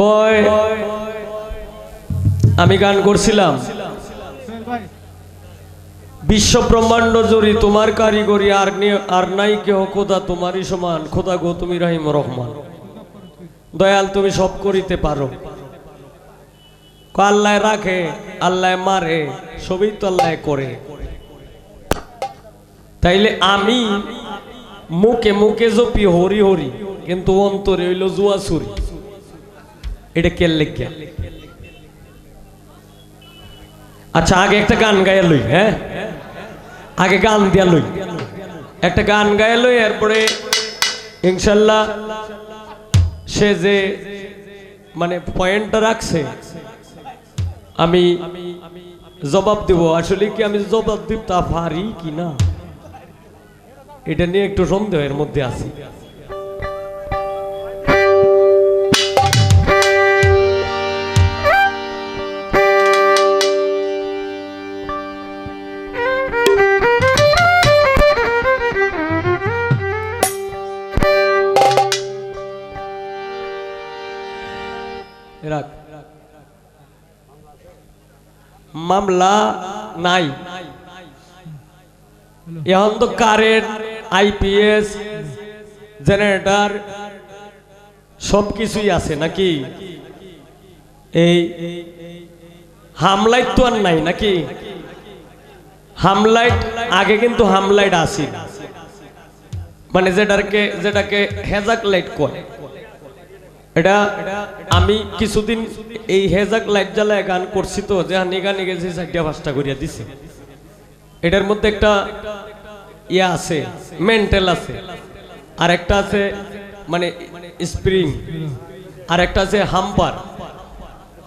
কয়? আমি গান করছিলাম। বিশ্ব ব্রহ্মাণ্ড জুড়ি তোমার কারিগরি আর আর নাই কেহ, খোদা তোমারই সমান। খোদা গো, তুমি রহিম রহমান। দয়াল, তুমি সব করিতে পারো। আল্লাহ রাখে, আল্লাহ মারে, সবই তো আল্লাহ করে। তাইলে আমি মুখে মুখে জপি হরি হরি, কিন্তু অন্তরে হইল জুয়া সুরি এটা কে লেখা? আচ্ছা আগে একটা গান গায়ে লই হ্যাঁ? আগে গান দিয়া লই। একটা গান গায়ে লই, এরপরে ইনশাল্লাহ সে যে মানে পয়েন্টটা রাখছে, আমি জবাব দেব। আসলে কি আমি জবাব দিব তা পারি কি না? এটা নিয়ে একটু সন্দেহের মধ্যে আছি। মামলা নাই। এখন তো কারেন্ট আইপিএস, জেনারেটর সব কিছুই আছে নাকি? এই হামলাইট তো আর নাই নাকি? হামলাইট আগে কিন্তু হামলাইট আসি মানে যেটাকে যেটাকে হেজাক লাইট কয়। এটা আমি কিছুদিন এই হেজাক লাইট জ্বালায় গান করছি তো, যে হানি গানে গেছি চারটা পাঁচটা করিয়া দিছে। এটার মধ্যে একটা ইয়া আছে, মেন্টাল আছে। আর একটা আছে মানে স্প্রিং আর একটা আছে হাম্পার।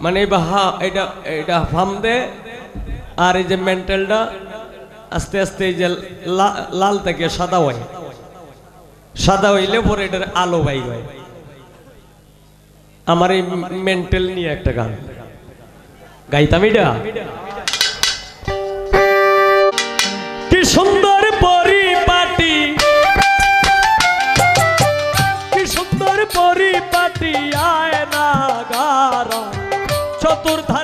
মানে হা এটা এটা হাম দে আর এই যে মেন্টালটা আস্তে আস্তে এই যে লাল থেকে সাদা হয়। সাদা হইলে পরে এটার আলো বাই হয়। আমার এই মেন্টাল নিয়ে একটা গান। গাইতাম এটা? কি সুন্দর পরিপাটি। কি সুন্দর পরিপাটি আয় না গার চতুর্ধারে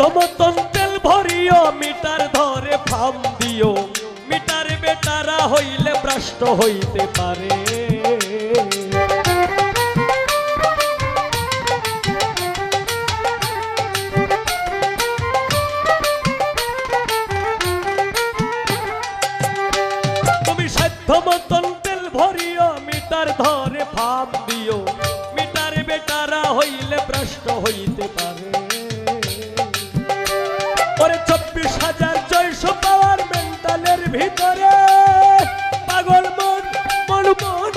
তুমি সাধ্য মতন তেল ভরিও, মিটার ধরে ফাম দিও। মিটার বেটারা হইলে ভ্রষ্ট হইতে পারে। তুমি সাধ্য মতন তেল ভরিও, মিটার ধরে ফাম দিও। মিটার বেটারা হইলে ভ্রষ্ট হইতে পারে। ভিতরে পাগল মন মন মন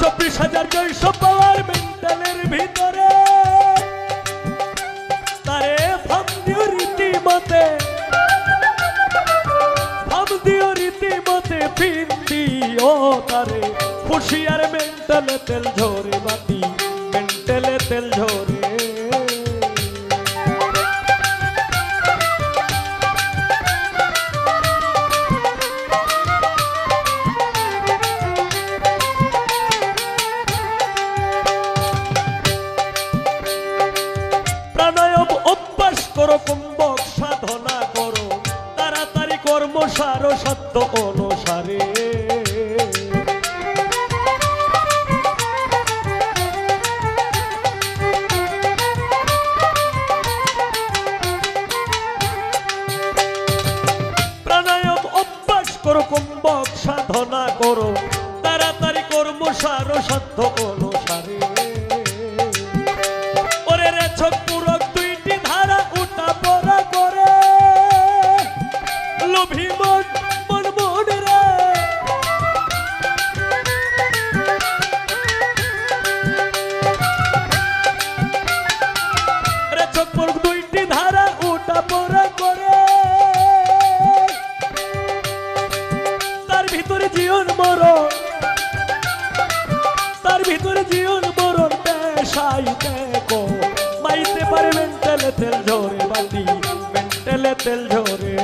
চব্বিশ হাজার ছয়শো পাওয়ার মেন্টালের ভিতরে। তারে ভাব দিও রীতিমতে। ভাব দিও রীতিমতে ফিন দিও তারে। খুশিয়ার মেন্টালে তেল ঝরে বাতি। সাধনা তেল ঝরে।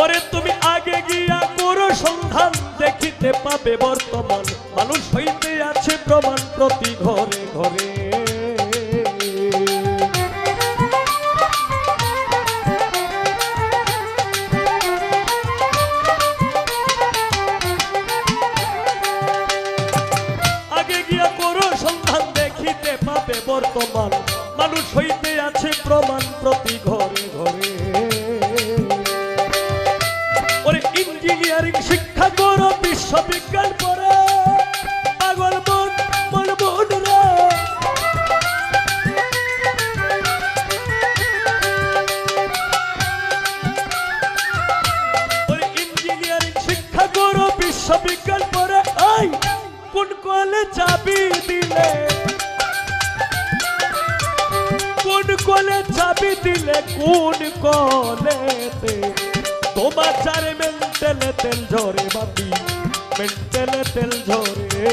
ওরে তুমি আগে গিয়া করো সন্ধান দেখিতে পাবে বর্তমান। মানুষ হইতে আছে প্রমাণ প্রতি ঘরে ঘরে। বর্তমান। মানুষ হইতে আছে প্রমাণ প্রতি ঘরে ঘরে। ইঞ্জিনিয়ারিং শিক্ষা করো বিশ্ববিজ্ঞান কলে চাবি দিলে কোন কলেতে? তোমার চারে মেন্টেলে তেল ঝরে বাপি, মেন্টেলে তেল ঝরে।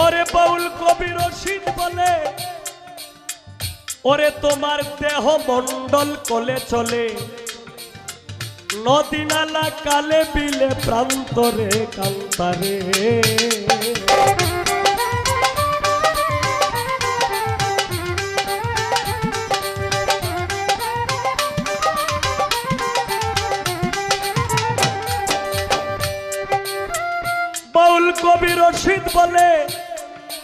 ওরে বাউল কবি রশিদ বলে ওরে তোমার দেহ মন্ডল কলে চলে। নদী নালা কালে বিলে প্রান্তরে কান্তারে বাউল কবি রশিদ বলে,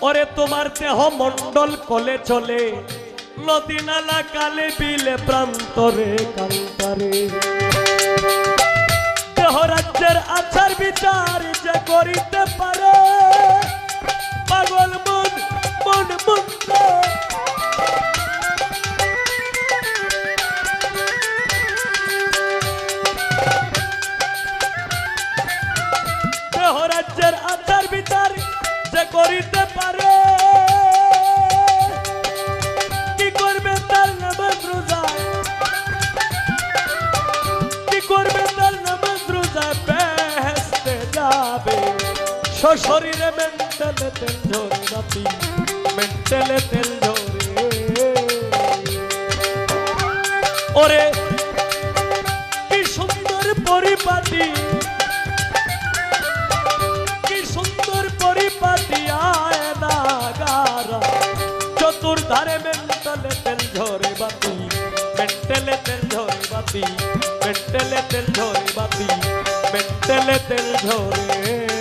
ওরে তোমার দেহ মন্ডল কলে চলে। নদী নালা কালে বিলে প্রান্তরে কান্তারে। দেহ রাজ্যের আচার বিচার যে করিতে পারে। পাগল মন মন দেহ রাজ্যের আচার বিচার যে করিতে পারে। শরীরে মেন্টালে তেল ঝরে নাতি মেন্টালে তেল ঝরে ওরে, কি সুন্দর পরিপাটি। কি সুন্দর পরিপাটি আয়না গারা। চতুর্ধারে মেন্টালে তেল ঝরে বাতি। মেন্টালে তেল ঝরে বাতি। মেন্টালে তেল ঝরে বাতি। মেন্টালে তেল ঝরে